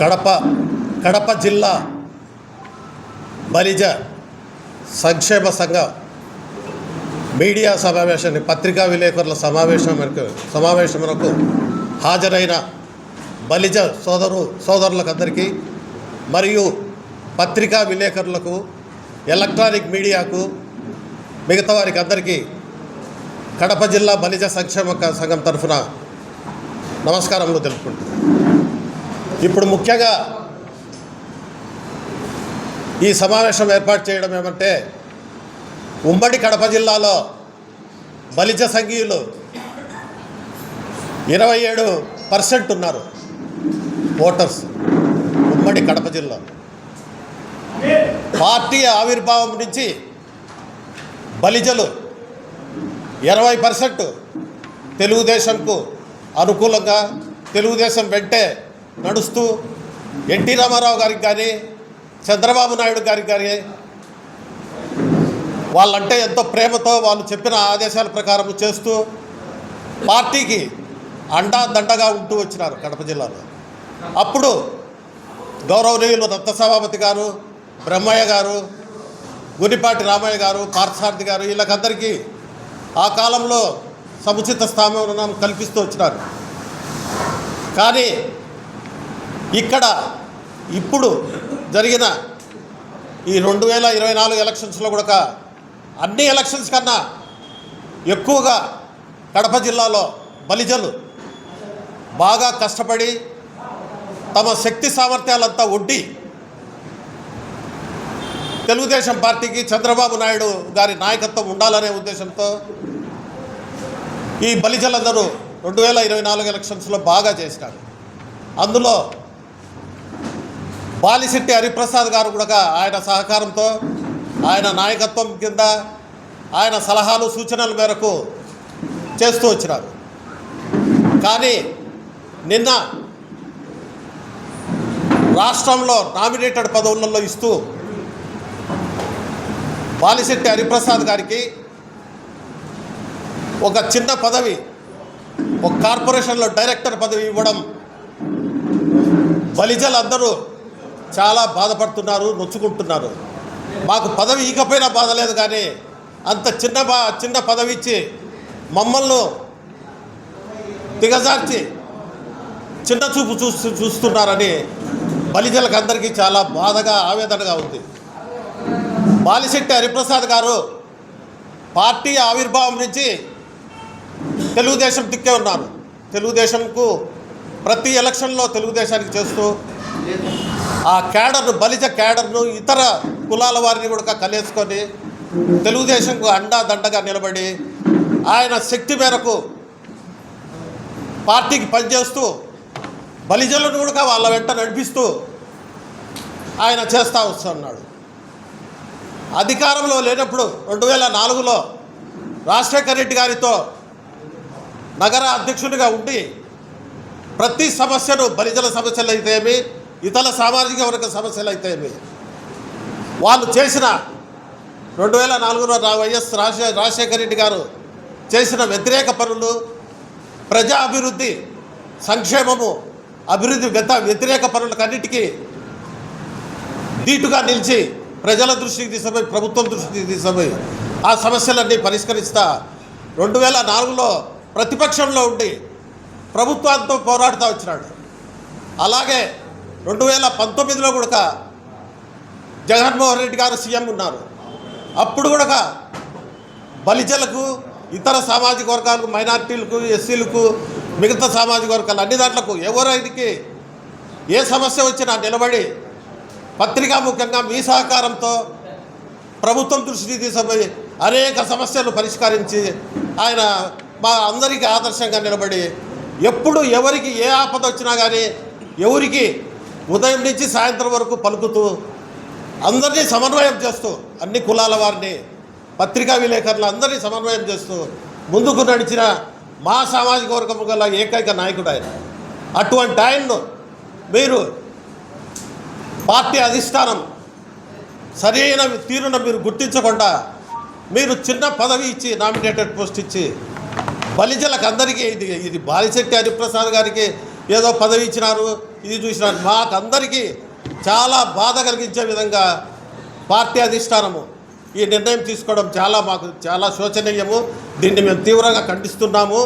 కడప కడప జిల్లా బలిజ సంక్షేమ సంఘ మీడియా సమావేశాన్ని పత్రికా విలేకరుల సమావేశం సమావేశమునకు హాజరైన బలిజ సోదరు సోదరులకు అందరికీ మరియు పత్రికా విలేకరులకు ఎలక్ట్రానిక్ మీడియాకు మిగతా వారికి అందరికీ కడప జిల్లా బలిజ సంక్షేమ సంఘం తరఫున నమస్కారములు తెలుపుకుంటున్నాను. ఇప్పుడు ముఖ్యంగా ఈ సమావేశం ఏర్పాటు చేయడం ఏమంటే ఉమ్మడి కడప జిల్లాలో బలిజ సంఘీయులు ఇరవై ఏడు పర్సెంట్ ఉన్నారు ఓటర్స్ ఉమ్మడి కడప జిల్లా. పార్టీ ఆవిర్భావం నుంచి బలిజలు ఇరవై పర్సెంట్ తెలుగుదేశంకు అనుకూలంగా తెలుగుదేశం వెంటే నడుస్తూ ఎన్టీ రామారావు గారికి కానీ చంద్రబాబు నాయుడు గారికి కానీ వాళ్ళంటే ఎంతో ప్రేమతో వాళ్ళు చెప్పిన ఆదేశాల ప్రకారం చేస్తూ పార్టీకి అండా దండగా ఉంటూ వచ్చినారు కడప జిల్లాలో. అప్పుడు గౌరవనీయులు రత్నసభాపతి గారు బ్రహ్మయ్య గారు గునిపాటి రామయ్య గారు పార్థసారథి గారు వీళ్ళకందరికీ ఆ కాలంలో సముచిత స్థానం కల్పిస్తూ వచ్చినారు. కానీ ఇక్కడ ఇప్పుడు జరిగిన ఈ రెండు వేల ఇరవై నాలుగు ఎలక్షన్స్లో కూడా అన్ని ఎలక్షన్స్ కన్నా ఎక్కువగా కడప జిల్లాలో బలిజలు బాగా కష్టపడి తమ శక్తి సామర్థ్యాలంతా ఒడ్డి తెలుగుదేశం పార్టీకి చంద్రబాబు నాయుడు గారి నాయకత్వం ఉండాలనే ఉద్దేశంతో ఈ బలిజలందరూ రెండు వేల ఇరవై నాలుగు ఎలక్షన్స్లో బాగా చేసినారు. అందులో బాలిశెట్టి హరిప్రసాద్ గారు కూడా ఆయన సహకారంతో ఆయన నాయకత్వం కింద ఆయన సలహాలు సూచనల మేరకు చేస్తూ వచ్చినారు. కానీ నిన్న రాష్ట్రంలో నామినేటెడ్ పదవులలో ఇస్తూ బాలిశెట్టి హరిప్రసాద్ గారికి ఒక చిన్న పదవి ఒక కార్పొరేషన్లో డైరెక్టర్ పదవి ఇవ్వడం బలిజలందరూ చాలా బాధపడుతున్నారు నొచ్చుకుంటున్నారు. మాకు పదవి ఇకపోయినా బాధ లేదు కానీ అంత చిన్న బా చిన్న పదవి ఇచ్చి మమ్మల్ని దిగజార్చి చిన్న చూపు చూస్తూ చూస్తున్నారని బలిజలకు అందరికీ చాలా బాధగా ఆవేదనగా ఉంది. బాలిశెట్టి హరిప్రసాద్ గారు పార్టీ ఆవిర్భావం నుంచి తెలుగుదేశం దిక్కే ఉన్నారు. తెలుగుదేశంకు ప్రతి ఎలక్షన్లో తెలుగుదేశానికి చేస్తూ ఆ క్యాడర్ను బలిజ క్యాడర్ను ఇతర కులాల వారిని కూడా కలేసుకొని తెలుగుదేశంకు అండా దండగా నిలబడి ఆయన శక్తి మేరకు పార్టీకి పనిచేస్తూ బలిజలను కూడా వాళ్ళ వెంట నడిపిస్తూ ఆయన చేస్తూ వస్తున్నాడు. అధికారంలో లేనప్పుడు రెండు వేల నాలుగులో రాజశేఖర రెడ్డి గారితో నగర అధ్యక్షుడిగా ఉండి ప్రతి సమస్యను బలిజల సమస్యలు అయితేమి ఇతర సామాజిక వర్గ సమస్యలు అయితే వాళ్ళు చేసిన రెండు వేల నాలుగులో వైఎస్ రాజశే రాజశేఖర రెడ్డి గారు చేసిన వ్యతిరేక పనులు ప్రజా అభివృద్ధి సంక్షేమము అభివృద్ధి వ్యత వ్యతిరేక పనులకన్నిటికీ ధీటుగా నిలిచి ప్రజల దృష్టికి తీసుకుపోయి ప్రభుత్వం దృష్టికి తీసుకుపోయి ఆ సమస్యలన్నీ పరిష్కరిస్తా రెండు వేల నాలుగులో ప్రతిపక్షంలో ఉండి ప్రభుత్వంతో పోరాడుతూ వచ్చినాడు. అలాగే రెండు వేల పంతొమ్మిదిలో కూడా జగన్మోహన్ రెడ్డి గారు సీఎం ఉన్నారు. అప్పుడు కూడా బలిజలకు ఇతర సామాజిక వర్గాలకు మైనార్టీలకు ఎస్సీలకు మిగతా సామాజిక వర్గాలు అన్ని దాంట్లకు ఎవరికి ఏ సమస్య వచ్చినా నిలబడి పత్రికాముఖంగా మీ సహకారంతో ప్రభుత్వం దృష్టికి తీసుకుపోయి అనేక సమస్యలు పరిష్కరించి ఆయన మా అందరికీ ఆదర్శంగా నిలబడి ఎప్పుడు ఎవరికి ఏ ఆపద వచ్చినా కానీ ఎవరికి ఉదయం నుంచి సాయంత్రం వరకు పలుకుతూ అందరినీ సమన్వయం చేస్తూ అన్ని కులాల వారిని పత్రికా విలేకరులు అందరినీ సమన్వయం చేస్తూ ముందుకు నడిచిన మా సామాజిక వర్గం గల ఏకైక నాయకుడు ఆయన. అటువంటి ఆయన్ను మీరు పార్టీ అధిష్టానం సరైన తీరున మీరు గుర్తించకుండా మీరు చిన్న పదవి ఇచ్చి నామినేటెడ్ పోస్ట్ ఇచ్చి బలిజలకు అందరికీ ఇది ఇది బాలిశెట్టి హరిప్రసాద్ గారికి ఏదో పదవి ఇచ్చినారు ఇది చూసినారు. మాకందరికీ చాలా బాధ కలిగించే విధంగా పార్టీ అధిష్టానము ఈ నిర్ణయం తీసుకోవడం చాలా మాకు చాలా శోచనీయము. దీన్ని మేము తీవ్రంగా ఖండిస్తున్నాము.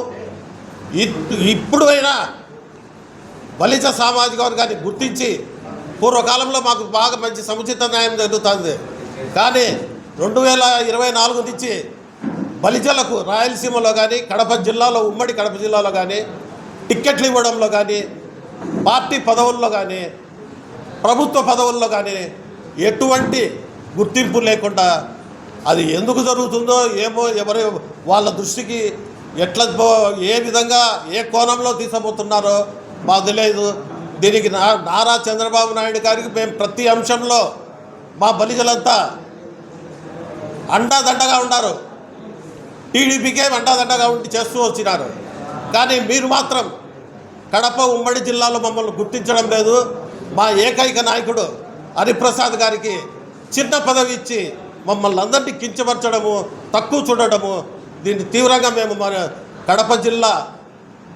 ఇప్పుడైనా ఇప్పుడు అయినా బలిజ సామాజిక వర్గాన్ని గుర్తించి పూర్వకాలంలో మాకు బాగా మంచి సముచిత న్యాయం జరుగుతుంది. కానీ రెండు వేల ఇరవై నాలుగు నుంచి బలిజలకు రాయలసీమలో కానీ కడప జిల్లాలో ఉమ్మడి కడప జిల్లాలో కానీ టిక్కెట్లు ఇవ్వడంలో కానీ పార్టీ పదవుల్లో కానీ ప్రభుత్వ పదవుల్లో కానీ ఎటువంటి గుర్తింపు లేకుండా అది ఎందుకు జరుగుతుందో ఏమో ఎవరు వాళ్ళ దృష్టికి ఎట్లా పో- ఏ విధంగా ఏ కోణంలో తీసబోతున్నారో మాకు తెలియదు. దీనికి నా నారా చంద్రబాబు నాయుడు గారికి మేము ప్రతి అంశంలో మా బలిజలంతా అండాదండగా ఉన్నారు టీడీపీకే అండాదండగా ఉండి చేస్తూ వచ్చినారు. కానీ మీరు మాత్రం కడప ఉమ్మడి జిల్లాలో మమ్మల్ని గుర్తించడం లేదు. మా ఏకైక నాయకుడు హరిప్రసాద్ గారికి చిన్న పదవి ఇచ్చి మమ్మల్ని అందరినీ కించపరచడము తక్కువ చూడడము దీన్ని తీవ్రంగా మేము మన కడప జిల్లా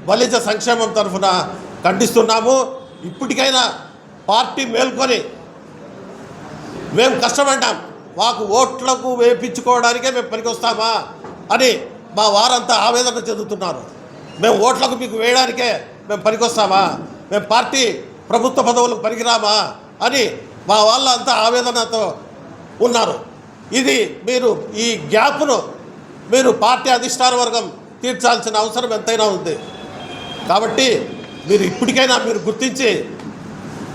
బలిజ సంక్షేమం తరఫున ఖండిస్తున్నాము. ఇప్పటికైనా పార్టీ మేల్కొని మేము కష్టపడ్డాం. మాకు ఓట్లకు వేపించుకోవడానికే మేము పనికొస్తామా అని మా వారంతా ఆవేదన చెందుతున్నారు. మేము ఓట్లకు మీకు వేయడానికే మేము పనికొస్తామా? మేము పార్టీ ప్రభుత్వ పదవులకు పనికిరామా? అని మా వాళ్ళంతా ఆవేదనతో ఉన్నారు. ఇది మీరు ఈ గ్యాప్ను మీరు పార్టీ అధిష్టాన వర్గం తీర్చాల్సిన అవసరం ఎంతైనా ఉంది. కాబట్టి మీరు ఇప్పటికైనా మీరు గుర్తించి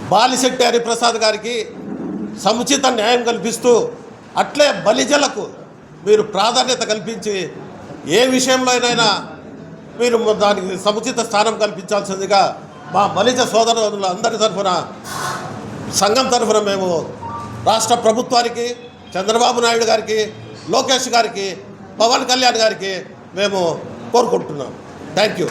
బాలిశెట్టి హరిప్రసాద్ గారికి సముచిత న్యాయం కల్పిస్తూ అట్లే బలిజలకు మీరు ప్రాధాన్యత కల్పించి ఏ విషయంలోనైనా మీరు దానికి సముచిత స్థానం కల్పించాల్సిందిగా మా బలిజ సోదరులు అందరి తరఫున సంఘం తరఫున మేము రాష్ట్ర ప్రభుత్వానికి చంద్రబాబు నాయుడు గారికి లోకేష్ గారికి పవన్ కళ్యాణ్ గారికి మేము కోరుకుంటున్నాం. Thank you